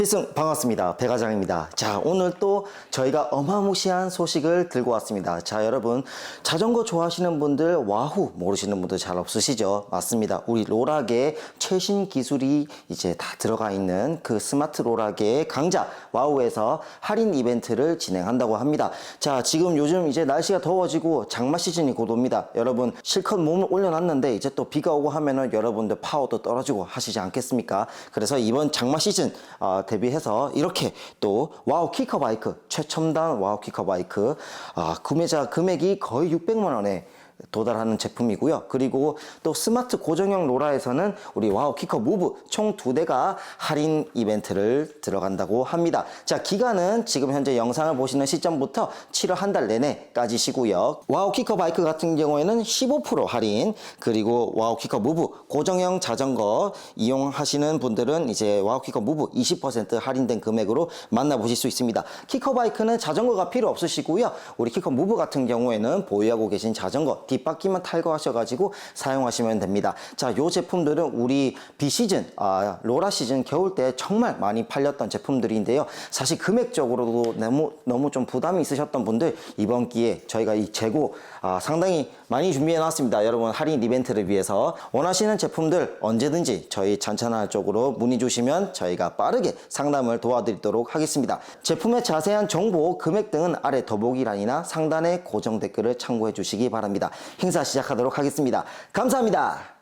필승 반갑습니다. 배과장입니다. 자, 오늘 또 저희가 어마무시한 소식을 들고 왔습니다. 자, 여러분, 자전거 좋아하시는 분들, 와후 모르시는 분들 잘 없으시죠? 맞습니다. 우리 로락의 최신 기술이 이제 다 들어가 있는 그 스마트 로락의 강자 와우에서 할인 이벤트를 진행한다고 합니다. 자, 지금 요즘 이제 날씨가 더워지고 장마 시즌이 곧 옵니다. 여러분, 실컷 몸을 올려놨는데 이제 또 비가 오고 하면은 여러분들 파워도 떨어지고 하시지 않겠습니까? 그래서 이번 장마 시즌 어, 대비해서 이렇게 또 와우 키커 바이크 최첨단 와우 키커 바이크 아, 구매자 금액이 거의 600만 원에 도달하는 제품이고요. 그리고 또 스마트 고정형 로라에서는 우리 와우 키커 무브 총 두 대가 할인 이벤트를 들어간다고 합니다. 자, 기간은 지금 현재 영상을 보시는 시점부터 7월 한 달 내내까지 시고요. 와우 키커 바이크 같은 경우에는 15% 할인, 그리고 와우 키커 무브 고정형 자전거 이용하시는 분들은 이제 와우 키커 무브 20% 할인된 금액으로 만나보실 수 있습니다. 키커 바이크는 자전거가 필요 없으시고요. 우리 키커 무브 같은 경우에는 보유하고 계신 자전거 뒷바퀴만 탈거하셔가지고 사용하시면 됩니다. 자, 요 제품들은 우리 비시즌, 아, 로라 시즌 겨울 때 정말 많이 팔렸던 제품들인데요. 사실 금액적으로도 너무, 너무 좀 부담이 있으셨던 분들 이번 기회에 저희가 이 재고 아, 상당히 많이 준비해 놨습니다. 여러분 할인 이벤트를 위해서 원하시는 제품들 언제든지 저희 찬찬할 쪽으로 문의 주시면 저희가 빠르게 상담을 도와드리도록 하겠습니다. 제품의 자세한 정보, 금액 등은 아래 더보기란이나 상단의 고정 댓글을 참고해 주시기 바랍니다. 행사 시작하도록 하겠습니다. 감사합니다.